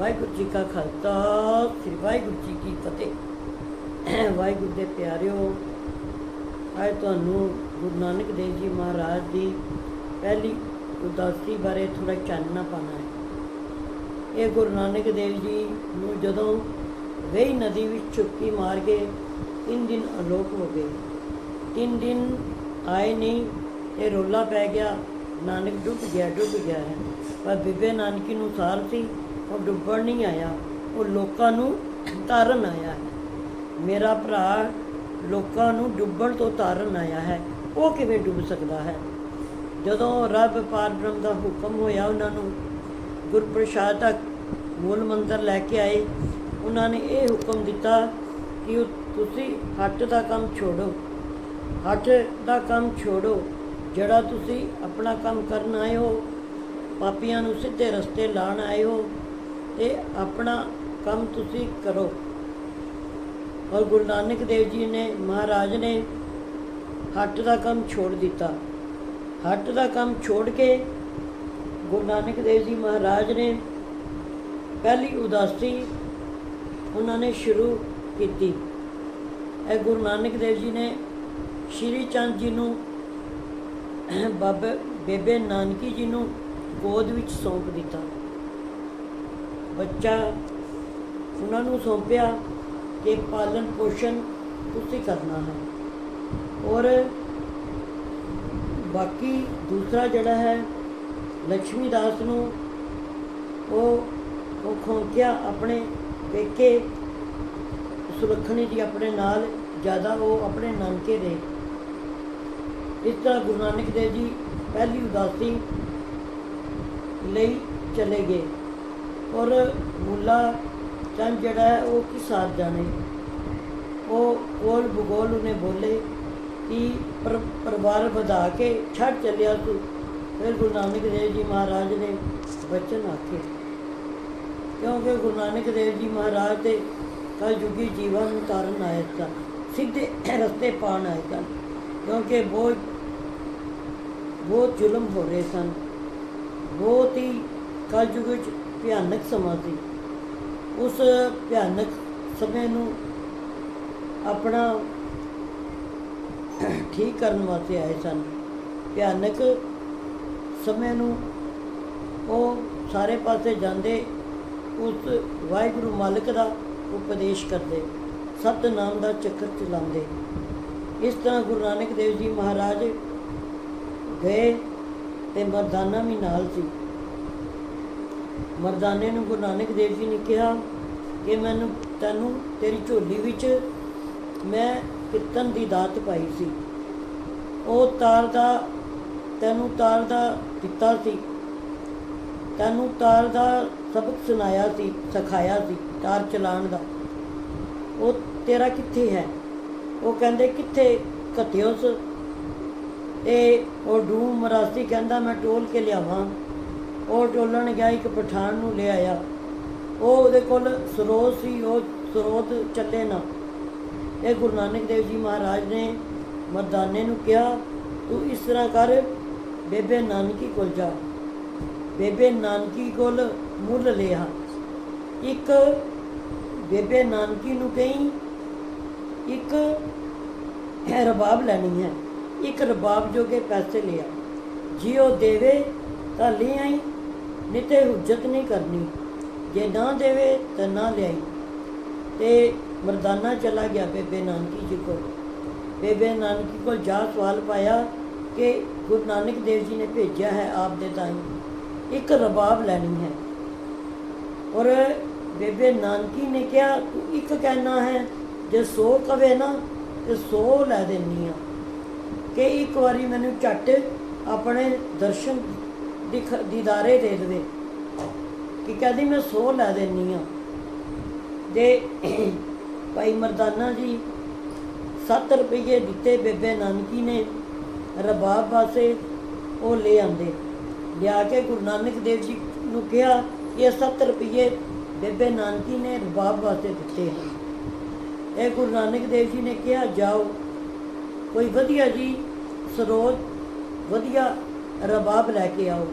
ਵਾਹਿਗੁਰੂ ਜੀ ਕਾ ਖਾਲਸਾ, ਸ੍ਰੀ ਵਾਹਿਗੁਰੂ ਜੀ ਕੀ ਫਤਿਹ। ਵਾਹਿਗੁਰੂ ਦੇ ਪਿਆਰਿਓ, ਅੱਜ ਤੁਹਾਨੂੰ ਗੁਰੂ ਨਾਨਕ ਦੇਵ ਜੀ ਮਹਾਰਾਜ ਦੀ ਪਹਿਲੀ ਉਦਾਸੀ ਬਾਰੇ ਥੋੜਾ ਚਾਨਣਾ ਪਾਣਾ ਹੈ। ਇਹ ਗੁਰੂ ਨਾਨਕ ਦੇਵ ਜੀ ਨੂੰ ਜਦੋਂ ਵੇਈ ਨਦੀ ਵਿੱਚ ਚੁੱਕੀ ਮਾਰ ਕੇ ਤਿੰਨ ਦਿਨ ਅਲੋਪ ਹੋ ਗਏ। ਤਿੰਨ ਦਿਨ ਆਏ ਨਹੀਂ, ਇਹ ਰੋਲਾ ਪੈ ਗਿਆ, ਨਾਨਕ ਡੁੱਬ ਗਿਆ ਡੁੱਬ ਗਿਆ ਹੈ। ਪਰ ਬੀਬੇ ਨਾਨਕੀ ਨੂੰ ਸਾਰ ਸੀ। ਉਹ ਡੁੱਬਣ ਨਹੀਂ ਆਇਆ। ਉਹ ਲੋਕਾਂ ਨੂੰ ਤਾਰਨ ਆਇਆ ਹੈ। ਮੇਰਾ ਭਰਾ ਲੋਕਾਂ ਨੂੰ ਡੁੱਬਣ ਤੋਂ ਤਾਰਨ ਆਇਆ ਹੈ। ਉਹ ਕਿਵੇਂ ਡੁੱਬ ਸਕਦਾ ਹੈ? ਜਦੋਂ ਰੱਬ ਪਾਰਬ੍ਰਹਮ ਦਾ ਹੁਕਮ ਹੋਇਆ ਉਹਨਾਂ ਨੂੰ, ਗੁਰਪ੍ਰਸਾਦ ਤੱਕ ਮੂਲ ਮੰਤਰ ਲੈ ਕੇ ਆਏ। ਉਹਨਾਂ ਨੇ ਇਹ ਹੁਕਮ ਦਿੱਤਾ ਕਿ ਤੁਸੀਂ ਹੱਟ ਦਾ ਕੰਮ ਛੋੜੋ। ਹੱਟ ਦਾ ਕੰਮ ਛੋੜੋ। ਜਿਹੜਾ ਤੁਸੀਂ ਆਪਣਾ ਕੰਮ ਕਰਨ ਆਏ ਹੋ, ਪਾਪੀਆਂ ਨੂੰ ਸਿੱਧੇ ਰਸਤੇ ਲਾਣ ਆਏ ਹੋ ਤੇ ਆਪਣਾ ਕੰਮ ਤੁਸੀਂ ਕਰੋ। ਔਰ ਗੁਰੂ ਨਾਨਕ ਦੇਵ ਜੀ ਨੇ, ਮਹਾਰਾਜ ਨੇ ਹੱਟ ਦਾ ਕੰਮ ਛੋੜ ਦਿੱਤਾ। ਹੱਟ ਦਾ ਕੰਮ ਛੋੜ ਕੇ ਗੁਰੂ ਨਾਨਕ ਦੇਵ ਜੀ, ਮਹਾਰਾਜ ਨੇ ਪਹਿਲੀ ਉਦਾਸੀ ਉਹਨਾਂ ਨੇ ਸ਼ੁਰੂ ਕੀਤੀ। ਇਹ ਗੁਰੂ ਨਾਨਕ ਦੇਵ ਜੀ ਨੇ ਸ਼੍ਰੀ ਚੰਦ ਜੀ ਨੂੰ, ਬਾਬਾ, ਬੇਬੇ ਨਾਨਕੀ ਜੀ ਨੂੰ ਗੋਦ ਵਿੱਚ ਸੌਂਪ ਦਿੱਤਾ। ਬੱਚਾ ਉਹਨਾਂ ਨੂੰ ਸੌਂਪਿਆ ਕਿ ਪਾਲਣ ਪੋਸ਼ਣ ਤੁਸੀਂ ਕਰਨਾ ਹੈ। ਔਰ ਬਾਕੀ ਦੂਸਰਾ ਜਿਹੜਾ ਹੈ ਲక్ష్ਮੀ ਦਾਸ ਨੂੰ ਉਹ ਉਹ ਖੋਂਕਿਆ ਆਪਣੇ ਪੇਕੇ ਸੁਲੱਖਣੀ ਜੀ ਆਪਣੇ ਨਾਲ, ਜ਼ਿਆਦਾ ਉਹ ਆਪਣੇ ਨਾਨਕੇ ਦੇ ਇਸ ਤਰ੍ਹਾਂ ਗੁਰੂ ਨਾਨਕ ਦੇਵ ਜੀ ਪਹਿਲੀ ਉਦਾਸੀ ਲਈ ਚਲੇ ਗਏ। ਔਰ ਮੁੱਲਾ ਚੰਦ ਜਿਹੜਾ ਹੈ, ਉਹ ਕਿਸ ਸਾਥ ਜਾਣੇ ਉਹ ਕੋਲ ਭੂਗੋਲ ਉਹਨੇ ਬੋਲੇ ਕਿ ਪਰਿਵਾਰ ਵਧਾ ਕੇ ਛੱਡ ਚੱਲਿਆ ਤੂੰ। ਫਿਰ ਗੁਰੂ ਨਾਨਕ ਦੇਵ ਜੀ ਮਹਾਰਾਜ ਨੇ ਬਚਨ ਆਖੇ। ਕਿਉਂਕਿ ਗੁਰੂ ਨਾਨਕ ਦੇਵ ਜੀ ਮਹਾਰਾਜ ਦੇ ਕਲਯੁਗੀ ਜੀਵਨ ਨੂੰ ਤਾਰਨ ਆਏ ਸਨ ਸਿੱਧੇ ਰਸਤੇ ਪਾਣ ਆਏ ਸਨ ਕਿਉਂਕਿ ਬਹੁਤ ਬਹੁਤ ਜ਼ੁਲਮ ਹੋ ਰਹੇ ਸਨ। ਬਹੁਤ ਹੀ ਕਲਯੁਗ ਵਿੱਚ ਭਿਆਨਕ ਸਮਾਂ ਸੀ। ਉਸ ਭਿਆਨਕ ਸਮੇਂ ਨੂੰ ਆਪਣਾ ਠੀਕ ਕਰਨ ਵਾਸਤੇ ਆਏ ਸਨ। ਭਿਆਨਕ ਸਮੇਂ ਨੂੰ ਉਹ ਸਾਰੇ ਪਾਸੇ ਜਾਂਦੇ, ਉਸ ਵਾਹਿਗੁਰੂ ਮਾਲਕ ਦਾ ਉਪਦੇਸ਼ ਕਰਦੇ, ਸਤਨਾਮ ਦਾ ਚੱਕਰ ਚਲਾਉਂਦੇ। ਇਸ ਤਰ੍ਹਾਂ ਗੁਰੂ ਨਾਨਕ ਦੇਵ ਜੀ ਮਹਾਰਾਜ ਗਏ ਤੇ ਮਰਦਾਨਾ ਵੀ ਨਾਲ ਸੀ। ਮਰਦਾਨੇ ਨੂੰ ਗੁਰੂ ਨਾਨਕ ਦੇਵ ਜੀ ਨੇ ਕਿਹਾ ਕਿ ਮੈਨੂੰ, ਤੈਨੂੰ ਤੇਰੀ ਝੋਲੀ ਵਿੱਚ ਮੈਂ ਕੀਰਤਨ ਦੀ ਦਾਤ ਪਾਈ ਸੀ। ਉਹ ਤਾਰ ਦਾ, ਤੈਨੂੰ ਤਾਰ ਦਾ ਦਿੱਤਾ ਸੀ। ਤੈਨੂੰ ਤਾਰ ਦਾ ਸਬਕ ਸੁਣਾਇਆ ਸੀ, ਸਿਖਾਇਆ ਸੀ ਤਾਰ ਚਲਾਉਣ ਦਾ। ਉਹ ਤੇਰਾ ਕਿੱਥੇ ਹੈ? ਉਹ ਕਹਿੰਦੇ, ਕਿੱਥੇ ਕਤਿਓਸ ਇਹ ਉਹ ਡੂ ਮਰਾਸੀ ਕਹਿੰਦਾ, ਮੈਂ ਟੋਲ ਕੇ ਲਿਆਵਾਂ। ਉਹ ਟੋਲਣ ਗਿਆ, ਇੱਕ ਪਠਾਨ ਨੂੰ ਲੈ ਆਇਆ। ਉਹ ਉਹਦੇ ਕੋਲ ਸਰੋਤ ਸੀ, ਉਹ ਸਰੋਤ ਚੱਲੇ ਨਾ। ਇਹ ਗੁਰੂ ਨਾਨਕ ਦੇਵ ਜੀ ਮਹਾਰਾਜ ਨੇ ਮਰਦਾਨੇ ਨੂੰ ਕਿਹਾ, ਤੂੰ ਇਸ ਤਰ੍ਹਾਂ ਕਰ, ਬੇਬੇ ਨਾਨਕੀ ਕੋਲ ਜਾ। ਬੇਬੇ ਨਾਨਕੀ ਕੋਲ ਮੁੱਲ ਲਿਆ ਇੱਕ ਬੇਬੇ ਨਾਨਕੀ ਨੂੰ ਕਹੀਂ, ਇੱਕ ਹੈ ਰਬਾਬ ਲੈਣੀ ਹੈ। ਇੱਕ ਰਬਾਬ ਜੋਗੇ ਪੈਸੇ ਲਿਆ। ਜੀ ਉਹ ਦੇਵੇ ਤਾਂ ਲੈ ਆਈ। ਨਹੀਂ ਤੇ ਹੁਜਤ ਨਹੀਂ ਕਰਨੀ। ਜੇ ਨਾ ਦੇਵੇ ਤਾਂ ਨਾ ਲਿਆਈ। ਤੇ ਮਰਦਾਨਾ ਚਲਾ ਗਿਆ ਬੇਬੇ ਨਾਨਕੀ ਜੀ ਕੋਲ। ਬੇਬੇ ਨਾਨਕੀ ਕੋਲ ਜਾ ਸਵਾਲ ਪਾਇਆ ਕਿ ਗੁਰੂ ਨਾਨਕ ਦੇਵ ਜੀ ਨੇ ਭੇਜਿਆ ਹੈ ਆਪ ਦੇ ਤਾਈਂ। ਇੱਕ ਰਬਾਬ ਲੈਣੀ ਹੈ। ਔਰ ਬੇਬੇ ਨਾਨਕੀ ਨੇ ਕਿਹਾ, ਤੂੰ ਇੱਕ ਕਹਿਣਾ ਹੈ, ਜੇ 100 ਕਵੇ ਨਾ, ਤੇ 100 ਲੈ ਦੇਣੀ ਆ ਕਿ ਇੱਕ ਵਾਰੀ ਮੈਨੂੰ ਝੱਟ ਆਪਣੇ ਦਰਸ਼ਨ ਦਿਖ ਦੀਦਾਰੇ ਦੇ ਦੇਵੇ ਕਿ ਕਹਿੰਦੀ, ਮੈਂ 100 ਲੈ ਦੇਣੀ ਆ। ਦੇ ਭਾਈ ਮਰਦਾਨਾ ਜੀ 7 ਰੁਪਏ ਦਿੱਤੇ ਬੇਬੇ ਨਾਨਕੀ ਨੇ, ਰਬਾਬ ਵਾਸਤੇ ਉਹ ਲੈ ਆਂਦੇ ਲਿਆ ਕੇ ਗੁਰੂ ਨਾਨਕ ਦੇਵ ਜੀ ਨੂੰ ਕਿਹਾ ਇਹ 7 ਰੁਪਏ ਬੇਬੇ ਨਾਨਕੀ ਨੇ ਰਬਾਬ ਵਾਸਤੇ ਦਿੱਤੇ ਹਨ। ਇਹ ਗੁਰੂ ਨਾਨਕ ਦੇਵ ਜੀ ਨੇ ਕਿਹਾ, ਜਾਓ, ਕੋਈ ਵਧੀਆ ਜੀ, ਸਰੋਤ, ਵਧੀਆ ਰਬਾਬ ਲੈ ਕੇ ਆਓ।